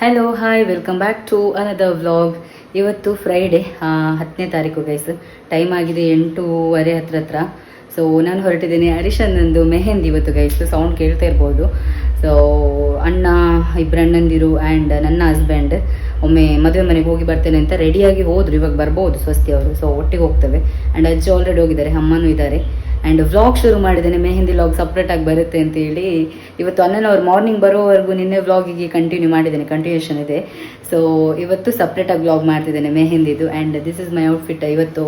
Hello hi welcome back to another vlog ಇವತ್ತು Friday ಹತ್ತನೇ ತಾರೀಕು ಗೈಸ್ ಟೈಮ್ ಆಗಿದೆ ಎಂಟೂವರೆ ಹತ್ರ ಹತ್ರ ಸೊ ನಾನು ಹೊರಟಿದ್ದೀನಿ ಹರೀಶನ್ನಂದು ಮೆಹಂದಿ ಇವತ್ತು ಗೈಸ್ ಸೌಂಡ್ ಕೇಳ್ತಾ ಇರ್ಬೋದು. ಸೊ ಅಣ್ಣ ಇಬ್ಬರು ಅಣ್ಣಂದಿರು ಆ್ಯಂಡ್ ನನ್ನ ಹಸ್ಬೆಂಡ್ ಒಮ್ಮೆ ಮದುವೆ ಮನೆಗೆ ಹೋಗಿ ಬರ್ತೇನೆ ಅಂತ ರೆಡಿಯಾಗಿ ಹೋದರು. ಇವಾಗ ಬರ್ಬೋದು ಸ್ವಸ್ತಿ ಅವರು ಸೊ ಒಟ್ಟಿಗೆ ಹೋಗ್ತೇವೆ. ಆ್ಯಂಡ್ ಅಜ್ಜಿ ಆಲ್ರೆಡಿ ಹೋಗಿದ್ದಾರೆ. ಅಮ್ಮನೂ ಇದ್ದಾರೆ. ಆ್ಯಂಡ್ ವ್ಲಾಗ್ ಶುರು ಮಾಡಿದ್ದೇನೆ, ಮೆಹಂದಿ ವ್ಲಾಗ್ ಸಪ್ರೇಟಾಗಿ ಬರುತ್ತೆ ಅಂತ ಹೇಳಿ. ಇವತ್ತು ಅಣ್ಣನವ್ರು ಮಾರ್ನಿಂಗ್ ಬರೋವರೆಗೂ ನಿನ್ನೆ ವ್ಲಾಗಿಗೆ ಕಂಟಿನ್ಯೂ ಮಾಡಿದ್ದೇನೆ ಕಂಟಿನ್ಯೂಷನ್ ಇದೆ. ಸೊ ಇವತ್ತು ಸಪ್ರೇಟಾಗಿ ವ್ಲಾಗ್ ಮಾಡ್ತಿದ್ದೇನೆ ಮೆಹಂದಿದು. And this is my outfit ಇವತ್ತು,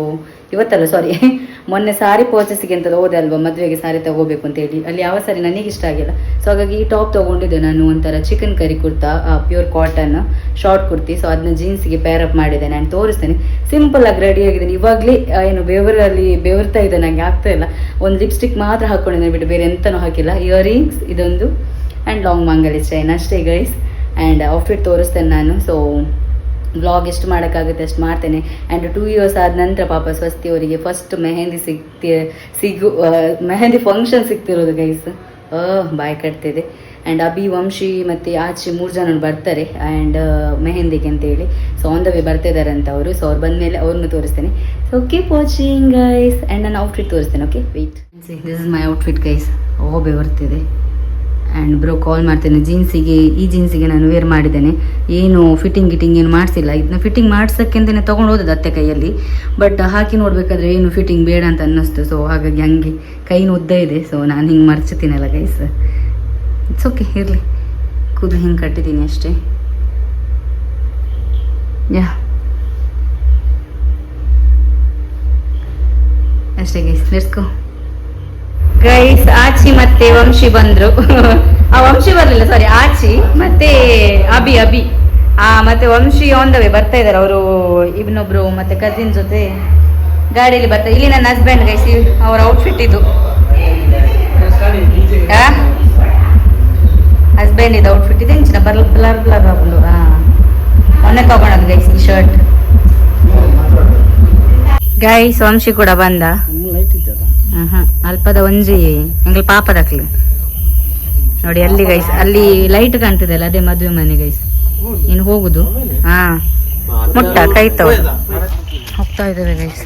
ಇವತ್ತಲ್ಲ ಸಾರಿ ಮೊನ್ನೆ ಸಾರಿ ಪರ್ಚೇಸಿಗೆ ಅಂತ ಹೋದೆ ಅಲ್ವಾ, ಮದುವೆಗೆ ಸಾರಿ ತಗೋಬೇಕು ಅಂತ ಹೇಳಿ. ಅಲ್ಲಿ ಯಾವ ಸಾರಿ ನನಗೆ ಇಷ್ಟ ಆಗಿಲ್ಲ. ಸೊ ಹಾಗಾಗಿ ಈ ಟಾಪ್ ತೊಗೊಂಡಿದ್ದೆ ನಾನು ಒಂಥರ chicken curry kurta pure cotton short kurti. So ಅದನ್ನ ಜೀನ್ಸ್ಗೆ ಪೇರ್ ಅಪ್ ಮಾಡಿದ್ದೇನೆ ನಾನು ತೋರಿಸ್ತೇನೆ. ಸಿಂಪಲ್ ಆಗಿ ರೆಡಿ ಆಗಿದ್ದೇನೆ. ಇವಾಗಲೇ ಏನು, ಬೆವರಲ್ಲಿ ಬೆವರ್ತಾ ಇದೆ ನನಗೆ ಆಗ್ತಾ ಇಲ್ಲ. ಒಂದು ಲಿಪ್ಸ್ಟಿಕ್ ಮಾತ್ರ ಹಾಕೊಂಡಿದ್ದೇನೆ ಬಿಟ್ಟು ಬೇರೆ ಎಂತನೂ ಹಾಕಿಲ್ಲ. ಇಯರಿಂಗ್ಸ್ ಇದೊಂದು ಆ್ಯಂಡ್ ಲಾಂಗ್ ಮಂಗಲಿ ಚೈನ್ ಅಷ್ಟೇ ಗೈಸ್ ಆ್ಯಂಡ್ ಔಟ್ಫಿಟ್ ತೋರಿಸ್ತೇನೆ ನಾನು ಸೊ ಬ್ಲಾಗ್ ಎಷ್ಟು ಮಾಡೋಕ್ಕಾಗುತ್ತೆ ಅಷ್ಟು ಮಾಡ್ತೇನೆ. ಆ್ಯಂಡ್ ಟೂ ಇಯರ್ಸ್ ಆದ ನಂತರ ಪಾಪ ಸ್ವಸ್ತಿ ಅವರಿಗೆ ಫಸ್ಟ್ ಮೆಹಂದಿ ಸಿಗ್ತಿ ಸಿಗು ಮೆಹಂದಿ ಫಂಕ್ಷನ್ ಸಿಗ್ತಿರೋದು ಗೈಸ್ ಬಾಯ್ ಕಟ್ತಿದೆ ಆ್ಯಂಡ್ ಅಭಿ, ವಂಶಿ ಮತ್ತು ಆಚೆ ಮೂರು ಜನ ಬರ್ತಾರೆ. ಆ್ಯಂಡ್ ಮೆಹಂದಿಗೆ ಅಂತೇಳಿ ಸೊ ಆನ್ ದ ವೇ ಬರ್ತಿದ್ದಾರೆ ಅಂತ ಅವರು. ಸೊ ಅವ್ರು ಬಂದಮೇಲೆ ಅವ್ರನ್ನ ತೋರಿಸ್ತೇನೆ. So keep watching guys and ನಾನು ಔಟ್ಫಿಟ್ ತೋರಿಸ್ತೇನೆ okay wait this is my outfit guys ಓಬೆ ಬರ್ತಿದೆ. ಆ್ಯಂಡ್ ಬ್ರೋ ಕಾಲ್ ಮಾಡ್ತೇನೆ. ಜೀನ್ಸಿಗೆ ಈ ಜೀನ್ಸಿಗೆ ನಾನು ವೇರ್ ಮಾಡಿದ್ದೇನೆ. ಏನು ಫಿಟ್ಟಿಂಗ್ ಗಿಟ್ಟಿಂಗ್ ಏನು ಮಾಡಿಸಿಲ್ಲ. ಇದನ್ನ ಫಿಟ್ಟಿಂಗ್ ಮಾಡ್ಸೋಕ್ಕೆ ಅಂತಲೇ ತೊಗೊಂಡು ಹೋದದ್ದು ಅತ್ತೆ ಕೈಯಲ್ಲಿ. ಬಟ್ ಹಾಕಿ ನೋಡಬೇಕಾದ್ರೆ ಏನು ಫಿಟ್ಟಿಂಗ್ ಬೇಡ ಅಂತ ಅನ್ನಿಸ್ತು. ಸೊ ಹಾಗಾಗಿ ಹಂಗೆ ಕೈನ ಉದ್ದ ಇದೆ. ಸೊ ನಾನು ಹಿಂಗೆ ಮರ್ಚಿತೀನಲ್ಲ ಗೈಸ್ ಇಟ್ಸ್ ಓಕೆ ಇರಲಿ. ಕೂದಲು ಹಿಂಗೆ ಕಟ್ಟಿದ್ದೀನಿ ಅಷ್ಟೇ. ಯಾ ಅಷ್ಟೇ ಗೈಸ್ ಲೆಟ್ಸ್ಕೋ ಗೈಸ್ ಆಚಿ ಮತ್ತೆ ವಂಶಿ ಬಂದ್ರು. ಆ ವಂಶಿ ಬರ್ಲಿಲ್ಲ ಸಾರಿ ಆಚಿ ಮತ್ತೆ ಅಭಿ ಅಭಿ. ಆ ಮತ್ತೆ ವಂಶಿ ಆನ್ ದ ವೇ ಬರ್ತಾ ಇದ್ದಾರೆ ಅವರು ಇನ್ನೊಬ್ರು ಮತ್ತೆ ಕಸಿನ್ ಜೊತೆ ಗಾಡಿಯಲ್ಲಿ ಬರ್ತಾರೆ ಇಲ್ಲಿ ನನ್ನ ಹಸ್ಬೆಂಡ್ ಗೈಸ್ ಅವ್ರ ಔಟ್ಫಿಟ್ ಇದು. ಹಸ್ಬೆಂಡ್ ಇದು ಔಟ್ಫಿಟ್ ಇದೆ ಇಂಚಿನ ಬರ್ಲ ಬ್ಲರ್ ಬ್ಲರ್ ಆಗ್ಲು ಹಾ ಮೊನ್ನೆ ತಗೊಂಡದ್ದು ಗೈಸ್ ಈ ಶರ್ಟ್ ಗೈಸ್ ವಂಶಿ ಕೂಡ ಬಂದ. ಆಹಾ, ಅಲ್ಪದ ಒಂಜಿ ಪಾಪದ ಪಾಪದಕ್ಲಿ ನೋಡಿ ಅಲ್ಲಿ ಗೈಸ್ ಅಲ್ಲಿ ಲೈಟ್ ಕಾಣ್ತಿದೆ ಅಲ್ಲ ಅದೇ ಮದುವೆ ಮನೆ ಗೈಸ್ ಇನ್ನು ಹೋಗುದು? ಹಾ. ಮುಟ್ಟ, ಕೈ ತವ ಹೋಗ್ತಾ ಇದ್ದೇವೆ ಗೈಸ್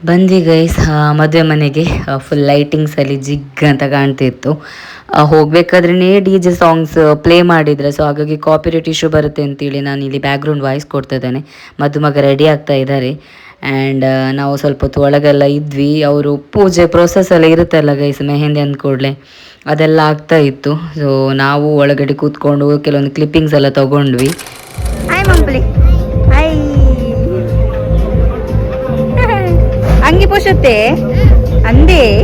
ಬಂದ್ವಿ ಗೈಸ್ ಮದುವೆ ಮನೆಗೆ. ಫುಲ್ ಲೈಟಿಂಗ್ಸ್ ಅಲ್ಲಿ ಜಿಗ್ ಅಂತ ಕಾಣ್ತಿತ್ತು. ಹೋಗ್ಬೇಕಾದ್ರೆ ಡಿ ಜೆ ಸಾಂಗ್ಸ್ ಪ್ಲೇ ಮಾಡಿದ್ರೆ. ಸೊ ಹಾಗಾಗಿ ಕಾಪಿರೇಟ್ ಇಶ್ಯೂ ಬರುತ್ತೆ ಅಂತೇಳಿ ನಾನು ಇಲ್ಲಿ ಬ್ಯಾಕ್ಗ್ರೌಂಡ್ ವಾಯ್ಸ್ ಕೊಡ್ತಾ ಇದ್ದೇನೆ. ಮದುಮಗ ರೆಡಿ ಆಗ್ತಾ ಇದ್ದಾರೆ. ಆ್ಯಂಡ್ ನಾವು ಸ್ವಲ್ಪ ಹೊತ್ತು ಒಳಗೆಲ್ಲ ಇದ್ವಿ. ಅವರು ಪೂಜೆ ಪ್ರೊಸೆಸ್ ಎಲ್ಲ ಇರುತ್ತಲ್ಲ ಗೈಸ್ ಮೆಹೆಂದಿ ಅಂದ ಕೂಡಲೇ? ಅದೆಲ್ಲ ಆಗ್ತಾ ಇತ್ತು. ಸೊ ನಾವು ಒಳಗಡೆ ಕೂತ್ಕೊಂಡು ಕೆಲವೊಂದು ಕ್ಲಿಪ್ಪಿಂಗ್ಸ್ ಎಲ್ಲ ತಗೊಂಡ್ವಿ. ಅಂಗಿ ಪೋಷತ್ತೆ ಅಂದೇ?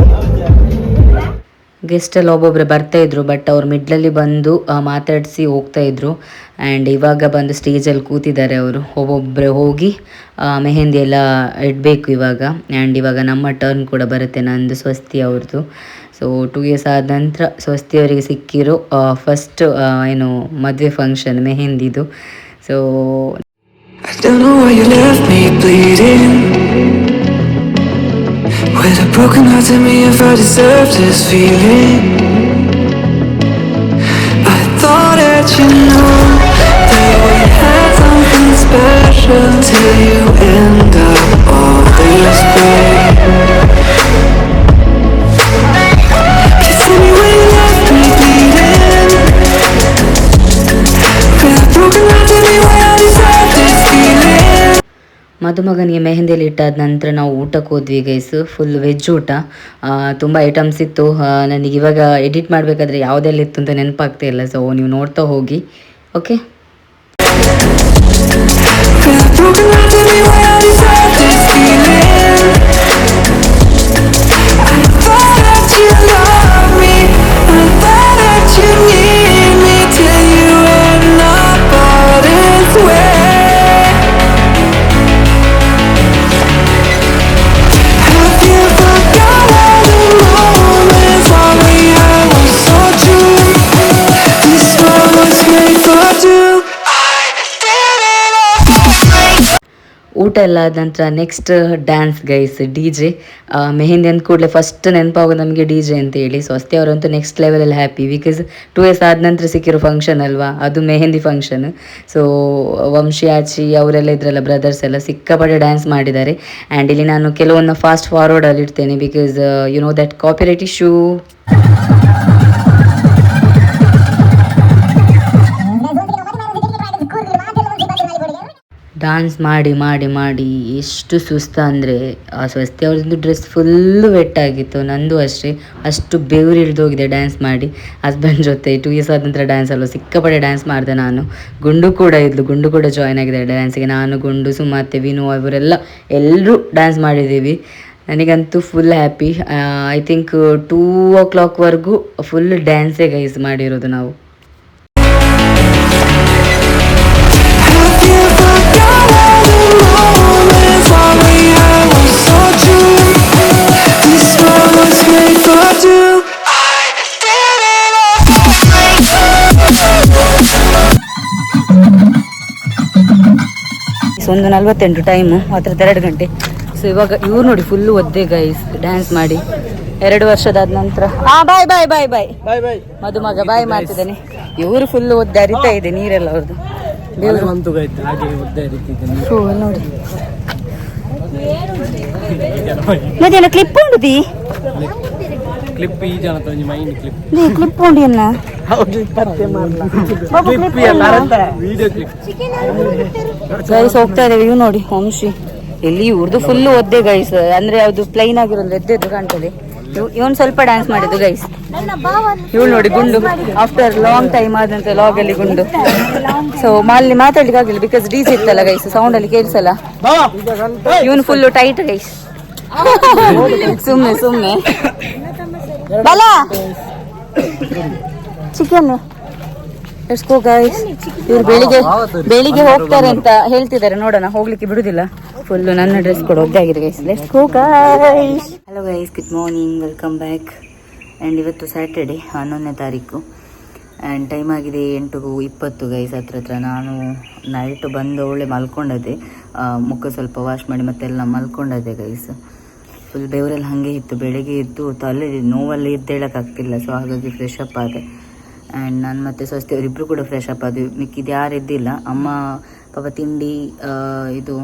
ಗೆಸ್ಟ್ ಎಲ್ಲ ಒಬ್ಬೊಬ್ರು ಬರ್ತಾ ಇದ್ರು ಬಟ್ ಅವ್ರು ಮಿಡ್ಲಲ್ಲಿ ಬಂದು ಮಾತಾಡಿಸಿ ಹೋಗ್ತಾ ಇದ್ರು. ಆ್ಯಂಡ್ ಇವಾಗ ಬಂದು ಸ್ಟೇಜಲ್ಲಿ ಕೂತಿದ್ದಾರೆ ಅವರು. ಒಬ್ಬೊಬ್ಬರೇ ಹೋಗಿ ಮೆಹಂದಿ ಎಲ್ಲ ಇಡಬೇಕು ಇವಾಗ. ಆ್ಯಂಡ್ ಇವಾಗ ನಮ್ಮ ಟರ್ನ್ ಕೂಡ ಬರುತ್ತೆ ನಂದು, ಸ್ವಸ್ತಿ ಅವ್ರದ್ದು ಸೊ ಟೂ ಇಯರ್ಸ್ ಆದ ನಂತರ ಸ್ವಸ್ತಿ ಅವರಿಗೆ ಸಿಕ್ಕಿರೋ ಫಸ್ಟ್ ಏನು ಮದುವೆ function ಮೆಹಂದಿದು. So broken heart, tell me if I deserve this feeling. I thought that you knew that we had something special till you end up all this way. ಮದುಮಗನಿಗೆ ಮೆಹಂದಿಯಲ್ಲಿ ಇಟ್ಟಾದ ನಂತರ ನಾವು ಊಟಕ್ಕೆ ಹೋದ್ವಿ ಗೈಸ್ ಫುಲ್ ವೆಜ್ ಊಟ. ತುಂಬ items ಇತ್ತು. ನನಗೆ ಇವಾಗ ಎಡಿಟ್ ಮಾಡಬೇಕಾದ್ರೆ ಯಾವುದೆಲ್ಲ ಇತ್ತು ಅಂತ ನೆನಪಾಗ್ತಾ ಇಲ್ಲ. ಸೊ ನೀವು ನೋಡ್ತಾ ಹೋಗಿ. ಓಕೆ ಎಲ್ಲ ಆದ ನಂತರ next dance guys D J mehndi ಅಂದ ಕೂಡಲೇ ಫಸ್ಟ್ ನೆನಪಾಗೋ ನಮಗೆ ಡಿ ಜೆ ಅಂತ ಹೇಳಿ. ಸ್ವಸ್ತಿ ಅವರಂತೂ ನೆಕ್ಸ್ಟ್ ಲೆವೆಲಲ್ಲಿ ಹ್ಯಾಪಿ ಬಿಕಾಸ್ ಟೂ ಇಯರ್ಸ್ ಆದ ನಂತರ ಸಿಕ್ಕಿರೋ ಫಂಕ್ಷನ್ ಅಲ್ವಾ? ಅದು ಮೆಹಂದಿ ಫಂಕ್ಷನ್ ಸೊ ವಂಶಿಯಾಚಿ ಅವರೆಲ್ಲ ಇದ್ರಲ್ಲ ಬ್ರದರ್ಸ್ ಎಲ್ಲ ಸಿಕ್ಕಾಪಟ್ಟೆ ಡ್ಯಾನ್ಸ್ ಮಾಡಿದ್ದಾರೆ. ಆ್ಯಂಡ್ ಇಲ್ಲಿ ನಾನು ಕೆಲವೊಂದು ಫಾಸ್ಟ್ ಫಾರ್ವರ್ಡಲ್ಲಿ ಇಡ್ತೇನೆ because you know that copyright issue dance ಮಾಡಿ ಮಾಡಿ ಮಾಡಿ ಎಷ್ಟು ಸುಸ್ತ ಅಂದರೆ ಆ ಸ್ವಸ್ತಿ ಅವ್ರದ್ದು ಡ್ರೆಸ್ ಫುಲ್ಲು ವೆಟ್ಟಾಗಿತ್ತು ನಂದು ಅಷ್ಟೇ. ಅಷ್ಟು ಬೆವ್ರು ಇಳಿದೋಗಿದೆ ಡ್ಯಾನ್ಸ್ ಮಾಡಿ. ಹಸ್ಬೆಂಡ್ ಜೊತೆ ಟೂ ಇಯರ್ಸ್ ಆದ ನಂತರ ಡ್ಯಾನ್ಸ್ ಅಲ್ವ? ಸಿಕ್ಕಾಪಟ್ಟೆ ಡ್ಯಾನ್ಸ್ ಮಾಡಿದೆ ನಾನು. ಗುಂಡು ಕೂಡ ಇದ್ಲು. ಗುಂಡು ಕೂಡ ಜಾಯ್ನ್ ಆಗಿದೆ ಡ್ಯಾನ್ಸಿಗೆ ನಾನು, ಗುಂಡು, ಸುಮಾತೆ, ವಿನು ಅವರೆಲ್ಲ ಎಲ್ಲರೂ ಡ್ಯಾನ್ಸ್ ಮಾಡಿದ್ದೀವಿ. ನನಗಂತೂ full happy I think two ಓ ಕ್ಲಾಕ್ವರೆಗೂ ಫುಲ್ ಡ್ಯಾನ್ಸೇ ಗೈಸ್ ಮಾಡಿರೋದು ನಾವು. ನಲ್ವತ್ತೆಂಟು ಟೈಮು ಹತ್ರ ಎರಡು ಗಂಟೆ. ಸೊ ಇವಾಗ ಇವ್ರು ನೋಡಿ ಫುಲ್ಲು ಒದ್ದೆ ಗೈಸ್ ಡ್ಯಾನ್ಸ್ ಮಾಡಿ. ಎರಡು ವರ್ಷದಾದ ನಂತರ. ಆ ಬಾಯ್ ಬಾಯ್ ಬಾಯ್ ಬಾಯ್ ಮದುಮಗ ಬಾಯ್ ಮಾಡ್ತಿದ್ದಾನೆ. ಇವರು ಫುಲ್ಲು ಒದ್ದೆ ಹರಿತಾ ಇದೆ ನೀರೆಲ್ಲ ಅವ್ರದ್ದು ಮಧ್ಯಾಹ್ನ ನೋಡಿ ಮತ್ತೇನ ಕ್ಲಿಪ್ ಉಂಡುದಿ ಕ್ಲಿಪ್ ಈ ಜನ ತಂಜಿ ಮೈಂಡ್ ಕ್ಲಿಪ್ ನೀ ಕ್ಲಿಪ್ ಉಂಡಿ ಅನ್ನ ವಿಡಿಯೋ ಕ್ಲಿಪ್ ಗೈಸ್ ಹೋಗ್ತಾ ಇದ್ದೇವೆ. ಇವ್ ನೋಡಿ ವಂಶಿ. ಇಲ್ಲಿ ಇವ್ರದ್ದು ಫುಲ್ ಒದ್ದೆ ಗೈಸ್ ಅಂದ್ರೆ ಯಾವ್ದು ಪ್ಲೈನ್ ಆಗಿರೋದು ಎದ್ದೆದ್ದು ಕಾಣ್ತದೆ. ಇವನ್ ಸ್ವಲ್ಪ ಡ್ಯಾನ್ಸ್ ಮಾಡಿದ್ದು ಗೈಸ್ ಇವಳು ನೋಡಿ ಗುಂಡು. ಆಫ್ಟರ್ ಲಾಂಗ್ ಟೈಮ್ ಆದಂತ ಲಾಗ್ ಅಲ್ಲಿ ಗುಂಡು. ಸೊ ಅಲ್ಲಿ ಮಾತಾಡ್ಲಿಕ್ಕೆ ಆಗಿಲ್ಲ ಬಿಕಾಸ್ ಡೀಸ್ ಇತ್ತಲ್ಲ ಗೈಸ್ ಸೌಂಡ್ ಅಲ್ಲಿ ಕೇಳಿಸಲ್ಲ. ಇವನ್ ಫುಲ್ ಟೈಟ್ ಗೈಸ್ ಸುಮ್ನೆ ಸುಮ್ನೆ. ಬಲ. ಚಿಕನ್ ಎಸ್ಕೋ ಗೈಸ್ ಇವ್ರು ಬೆಳಿಗ್ಗೆ ಬೆಳಿಗ್ಗೆ ಹೋಗ್ತಾರೆ ಅಂತ ಹೇಳ್ತಿದ್ದಾರೆ. ನೋಡೋಣ ಹೋಗ್ಲಿಕ್ಕೆ ಬಿಡುದಿಲ್ಲ. ಫುಲ್ ನನ್ನ ಡ್ರೆಸ್ ಕೂಡ. ಒದ್ದಾಗಿದೆ guys let's go guys hello guys good morning welcome back and ಇವತ್ತು ಸ್ಯಾಟರ್ಡೆ ಹನ್ನೊಂದನೇ ತಾರೀಕು. ಆ್ಯಂಡ್ ಟೈಮ್ ಆಗಿದೆ ಎಂಟು ಇಪ್ಪತ್ತು ಗೈಸ್ ಹತ್ರ ಹತ್ರ ನಾನು ನೈಟ್ ಬಂದು ಒಳ್ಳೆ ಮಲ್ಕೊಂಡದೆ. ಮುಖ ಸ್ವಲ್ಪ ವಾಶ್ ಮಾಡಿ ಮತ್ತೆಲ್ಲ ಮಲ್ಕೊಂಡದೆ ಗೈಸ್ ಫುಲ್ ಬೆವರಲ್ಲಿ ಹಾಗೆ ಇತ್ತು, ಬೆಳಗ್ಗೆ ಇದ್ದು ತಲೆ ನೋವಲ್ಲಿ ಎದ್ದೇಳೋಕ್ಕಾಗ್ತಿಲ್ಲ. ಸೊ ಹಾಗಾಗಿ ಫ್ರೆಶ್ ಅಪ್ ಆದೆ. ಆ್ಯಂಡ್ ನಾನು ಮತ್ತೆ ಸ್ವಸ್ತಿ ಅವರಿಬ್ಬರು ಕೂಡ ಫ್ರೆಶ್ ಅಪ್ ಆದ್ವಿ. ಮಿಕ್ಕಿದ್ದು ಯಾರು ಇದ್ದಿಲ್ಲ. ಅಮ್ಮ, ಪಾಪ ತಿಂಡಿ ಇದು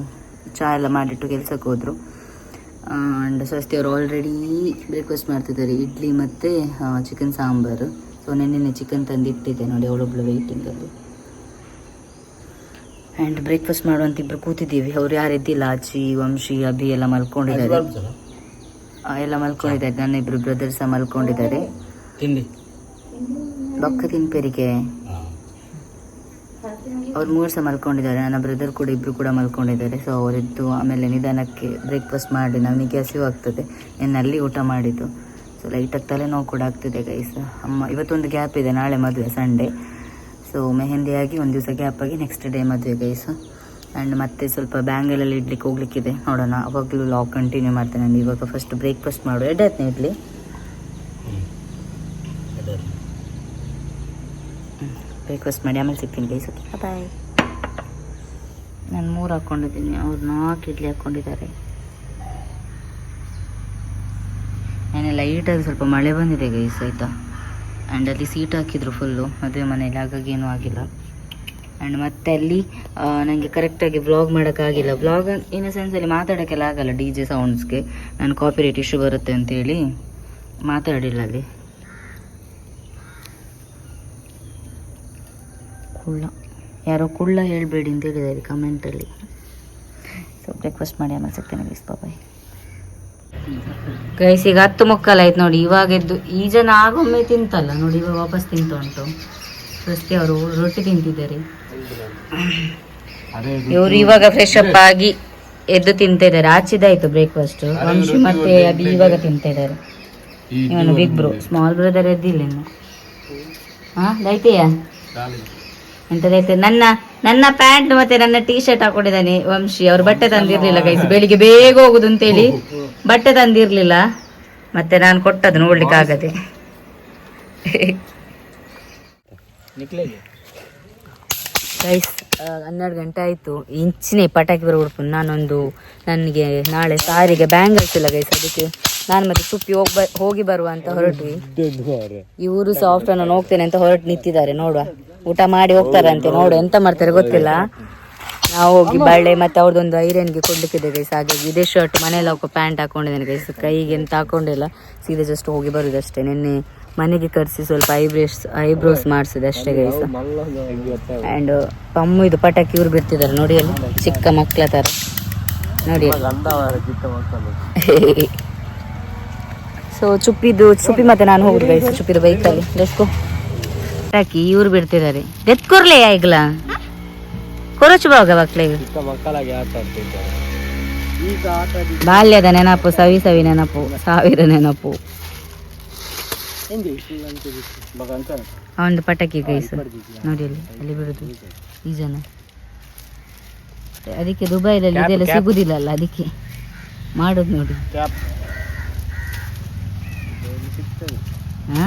ಚಹಾ ಎಲ್ಲ ಮಾಡಿಟ್ಟು ಕೆಲಸಕ್ಕೆ ಹೋದರು. ಆ್ಯಂಡ್ ಸ್ವಸ್ತಿ ಅವರು ಆಲ್ರೆಡಿ ಬ್ರೇಕ್ಫಾಸ್ಟ್ ಮಾಡ್ತಿದ್ದಾರೆ. ಇಡ್ಲಿ ಮತ್ತು ಚಿಕನ್ ಸಾಂಬಾರು. ಸೊ ನೆನ್ನೆ ಚಿಕನ್ ತಂದು ಇಟ್ಟಿದ್ದೆ ನೋಡಿ ಅವಳೊಬ್ಳು ವೆಯ್ಟಿಂಗಲ್ಲಿ ಆ್ಯಂಡ್ ಬ್ರೇಕ್ಫಾಸ್ಟ್ ಮಾಡುವಂತ ಇಬ್ಬರು ಕೂತಿದ್ದೀವಿ. ಅವ್ರು ಯಾರು ಇದ್ದಿಲ್ಲ? ಆಚಿ ವಂಶಿ, ಅಭಿ ಎಲ್ಲ ಮಲ್ಕೊಂಡಿದ್ದಾರೆ. ಎಲ್ಲ ಮಲ್ಕೊಂಡಿದ್ದಾರೆ. ನನ್ನ ಇಬ್ರು ಬ್ರದರ್ ಸಹ ಮಲ್ಕೊಂಡಿದ್ದಾರೆ. ತಿಂಡಿ ಬೊಕ್ಕ ತಿನ್ಪೇರಿಗೆ. ಅವ್ರು ಮೂರು ಸಹ ಮಲ್ಕೊಂಡಿದ್ದಾರೆ. ನನ್ನ ಬ್ರದರ್ ಕೂಡ ಇಬ್ರು ಕೂಡ ಮಲ್ಕೊಂಡಿದ್ದಾರೆ. ಸೊ ಅವರಿದ್ದು ಆಮೇಲೆ ನಿಧಾನಕ್ಕೆ ಬ್ರೇಕ್ಫಾಸ್ಟ್ ಮಾಡಿ ನನಗೆ ಹಸಿವು ಆಗ್ತದೆ. ನಿನ್ನ ಅಲ್ಲಿ ಊಟ ಮಾಡಿದ್ದು. ಸೊ ಲೈಟಾಗಿ ತಲೆನೋವು ಕೂಡ ಆಗ್ತಿದೆ ಗೈಸ್ ಅಮ್ಮ ಇವತ್ತೊಂದು ಗ್ಯಾಪ್ ಇದೆ. ನಾಳೆ ಮದುವೆ ಸಂಡೇ ಸೊ ಮೆಹಂದಿ ಆಗಿ ಒಂದು ದಿವಸ ಗ್ಯಾಪ್ ಆಗಿ ನೆಕ್ಸ್ಟ್ ಡೇ ಮದುವೆ ಗೈಸ್ ಆ್ಯಂಡ್ ಮತ್ತೆ ಸ್ವಲ್ಪ ಬ್ಯಾಂಗಲಲ್ಲಿ ಇಡ್ಲಿಕ್ಕೆ ಹೋಗ್ಲಿಕ್ಕಿದೆ. ನೋಡೋಣ ಅವಾಗಲೂ ಲಾಗ್ ಕಂಟಿನ್ಯೂ ಮಾಡ್ತೇನೆ ನಾನು. ಇವಾಗ ಫಸ್ಟ್ ಬ್ರೇಕ್ಫಾಸ್ಟ್ ಮಾಡು ಎಡ್ಡಾಯ್ತು ಇಡ್ಲಿ. ಬ್ರೇಕ್ಫಾಸ್ಟ್ ಮಾಡಿ ಆಮೇಲೆ ಸಿಗ್ತೀನಿ ಗೈಸ್. ಓಕೆ ಬಾಯ್ ನಾನು ಮೂರು ಹಾಕ್ಕೊಂಡಿದ್ದೀನಿ ಅವ್ರು ನಾಲ್ಕು ಇಡ್ಲಿ ಹಾಕ್ಕೊಂಡಿದ್ದಾರೆ ನೆನೆ ಲೈಟಾಗಿ ಸ್ವಲ್ಪ ಮಳೆ ಬಂದಿದೆ ಗೈಸ್ ಆಯಿತಾ? ಆ್ಯಂಡ್ ಅಲ್ಲಿ ಸೀಟ್ ಹಾಕಿದ್ರು ಫುಲ್ಲು ಮದುವೆ ಮನೇಲಿ ಹಾಗಾಗಿ ಏನೂ ಆಗಿಲ್ಲ. ಆ್ಯಂಡ್ ಮತ್ತೆ ಅಲ್ಲಿ ನನಗೆ ಕರೆಕ್ಟಾಗಿ ವ್ಲಾಗ್ ಮಾಡೋಕ್ಕಾಗಿಲ್ಲ. ವ್ಲಾಗ್ ಇನ್ ಸೆನ್ಸಲ್ಲಿ ಮಾತಾಡೋಕ್ಕೆಲ್ಲ ಆಗಲ್ಲ ಡಿ ಜೆ ಸೌಂಡ್ಸ್ಗೆ ನಾನು ಕಾಪಿರೇಟ್ ಇಶ್ಯೂ ಬರುತ್ತೆ ಅಂತೇಳಿ ಮಾತಾಡಿಲ್ಲ ಅಲ್ಲಿ. ಕುಳ್ಳ. ಯಾರೋ ಕುಳ್ಳ ಹೇಳಬೇಡಿ ಅಂತ ಹೇಳಿದ್ದಾರೆ ಕಮೆಂಟಲ್ಲಿ ಸೊ ಬ್ರೇಕ್ಫಾಸ್ಟ್ ಮಾಡಿ ಆಮೇಲೆ ಸಿಗ್ತೇನೆ ಬಾಯ್ ಗೈಸ್ ಈಗ ಹತ್ತು ಮುಕ್ಕಾಲಾಯ್ತು ನೋಡಿ. ಇವಾಗ ಎದ್ದು ಈ ಜನ ಆಗೊಮ್ಮೆ ತಿಂತಲ್ಲ ನೋಡಿ, ಇವಾಗ ವಾಪಸ್ ತಿಂತ ಉಂಟು ಸ್ವಸ್ತಿ ಅವರು ರೊಟ್ಟಿ ತಿಂತಿದ್ದಾರೆ. ಇವರು ಇವಾಗ ಫ್ರೆಶ್ ಅಪ್ ಆಗಿ ಎದ್ದು ತಿಂತ ಇದ್ದಾರೆ. ಆಚಿದಾಯ್ತು ಬ್ರೇಕ್ಫಾಸ್ಟ್ ವಂಶಿ ಮತ್ತೆ ಅದು ಇವಾಗ ತಿಂತ ಇದ್ದಾರೆ. ಇವನು ಬಿಗ್ ಬ್ರೋ ಸ್ಮಾಲ್ ಬ್ರದರ್ ಎದ್ದಿಲ್ಲ ಇನ್ನು. ಹಾ ದೈತೆಯಾ ಎಂತದೈತೆ ನನ್ನ ನನ್ನ ಪ್ಯಾಂಟ್ ಮತ್ತೆ ನನ್ನ ಟೀ ಶರ್ಟ್ ಹಾಕೊಂಡಿದ್ದಾನೆ ವಂಶಿ. ಅವ್ರು ಬಟ್ಟೆ ತಂದಿರ್ಲಿಲ್ಲ ಗೈಸ್ ಬೆಳಿಗ್ಗೆ ಬೇಗ ಹೋಗುದು ಅಂತೇಳಿ. ಬಟ್ಟೆ ತಂದಿರ್ಲಿಲ್ಲ. ಮತ್ತೆ ನಾನು ಕೊಟ್ಟದ್ದು ನೋಡ್ಲಿಕ್ಕೆ ಆಗದೆ ಗೈಸ್ ಹನ್ನೆರಡು ಗಂಟೆ ಆಯಿತು. ಇಂಚಿನೇ ಪಟಾಕಿ ಬರೋ ಉಡುಪು ನಾನೊಂದು ನನಗೆ ನಾಳೆ ಸಾರಿಗೆ ಬ್ಯಾಂಗಲ್ಸ್ ಇಲ್ಲ ಗೈಸ್ ಅದಕ್ಕೆ ನಾನು ಮತ್ತೆ ಸುಪ್ಪಿ ಹೋಗಿ ಹೋಗಿ ಬರುವ ಅಂತ ಹೊರಟ್ವಿ. ಇವರು ಸಾಫ್ಟ್ ನಾನು ಹೋಗ್ತೇನೆ ಅಂತ ಹೊರಟು ನಿಂತಿದ್ದಾರೆ, ನೋಡುವ. ಊಟ ಮಾಡಿ ಹೋಗ್ತಾರಂತೆ, ನೋಡು. ಎಂತ ಮಾಡ್ತಾರೆ ಗೊತ್ತಿಲ್ಲ. ನಾವು ಹೋಗಿ ಬಳ್ಳೆ ಮತ್ತೆ ಅವ್ರದ್ದೊಂದು ಐರನ್ಗೆ ಕೊಡ್ಲಿಕ್ಕಿದೆ ಗೈಸ್ ಹಾಗಾಗಿ ಇದೇ ಶರ್ಟ್ ಮನೇಲಿ ಹಾಕೋ ಪ್ಯಾಂಟ್ ಹಾಕೊಂಡಿದ್ದೇನೆ ಗೈಸ್ ಕೈಗೆ ಎಂತ ಹಾಕೊಂಡಿಲ್ಲ. ಸೀದಾ ಜಸ್ಟ್ ಹೋಗಿ ಬರುದಷ್ಟೇ. ನಿನ್ನೆ ಮನೆಗೆ ಕರೆಸಿ ಸ್ವಲ್ಪ ಐಬ್ರೋಸ್ ಐಬ್ರೋಸ್ ಮಾಡಿಸಿದೆ ಅಷ್ಟೇ ಗೈಸ ಆ್ಯಂಡ್ ತಮ್ಮ ಇದು ಪಟಾಕಿ ಇವ್ರು ಬಿಡ್ತಿದ್ದಾರೆ. ನೋಡಿ ಅಲ್ಲಿ ಚಿಕ್ಕ ಮಕ್ಕಳ ಥರ ನೋಡಿ ಸೊ ಚುಪ್ಪಿದು ಚುಪ್ಪಿ ಮತ್ತೆ ನಾನು ಹೋಗುದು ಗೈಸ್ ಚುಪ್ಪಿದು ಬೈಕಲ್ಲಿ ಲೆಸ್ಕೋ ಪಟಾಕಿ ಇವ್ರು ಬಿಡ್ತಿದ್ದಾರೆ. ಎತ್ಕೊರ್ಲೆ ಈಗಲ? ಕೊರಚು ಬಾಗ ಮಕ್ಕಳಾಗಿ ಬಾಲ್ಯದ ನೆನಪು ಸವಿ ಸವಿ ನೆನಪು ಸಾವಿರ ನೆನಪು. ಹೆಂಗೆ ಒಂದು ಪಟಾಕಿ ಗೈಸ್. ನೋಡಿ ಅಲ್ಲಿ ಅಲ್ಲಿ ಬಿಡುದು ಈ ಜನ. ಅದಕ್ಕೆ ದುಬೈಲಲ್ಲಿ ಇದೆಲ್ಲ. ಸಿಗುದಿಲ್ಲ ಅಲ್ಲ ಅದಕ್ಕೆ ಮಾಡುದು ನೋಡಿ. ಹಾ?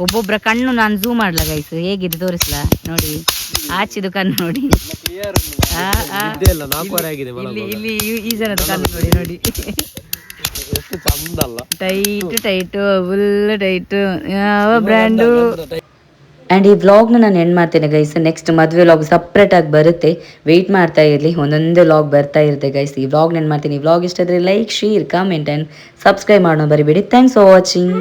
ಒಬ್ಬೊಬ್ಬರ ಕಣ್ಣು ನಾನು ಝೂಮ್ ಮಾಡ್ಲಾ ಗೈಸ್ ಹೇಗಿದೆ ತೋರಿಸ್ಲಾ? ನೋಡಿ ಆಚಿದು ಕಣ್ಣು ನೋಡಿ. ಕ್ಲಿಯರ್ ಆ, ಆ. ಇಲ್ಲ ನಾಲ್ಕೂವರೆ ಆಗಿದೆ ಇಲ್ಲಿ ಇಲ್ಲಿ ಈ- ಜನದ ಕಣ್ಣು ನೋಡಿ ನೋಡಿ. ಟೈಟ್ ಟೈಟ್ ಫುಲ್ ಟೈಟ್ ಯಾವ ಬ್ರ್ಯಾಂಡು ಆ್ಯಂಡ್ ಈ ವ್ಲಾಗ್ನ ನಾನು ಎಂಡ್ ಮಾಡ್ತೇನೆ ಗೈಸ್ ನೆಕ್ಸ್ಟ್ ಮದುವೆ ವ್ಲಾಗ್ ಸಪ್ರೇಟ್ ಆಗಿ ಬರುತ್ತೆ. ವೆಯ್ಟ್ ಮಾಡ್ತಾ ಇರಲಿ ಒಂದೊಂದೇ ವ್ಲಾಗ್ ಬರ್ತಾ ಇರುತ್ತೆ ಗೈಸ್ ಈ ವ್ಲಾಗ್ ನೆನ್ ಮಾಡ್ತೀನಿ. ಈ ವ್ಲಾಗ್ ಇಷ್ಟ ಆದರೆ like share comment and subscribe ಮಾಡೋಣ ಬರಿಬೇಡಿ. Thanks for watching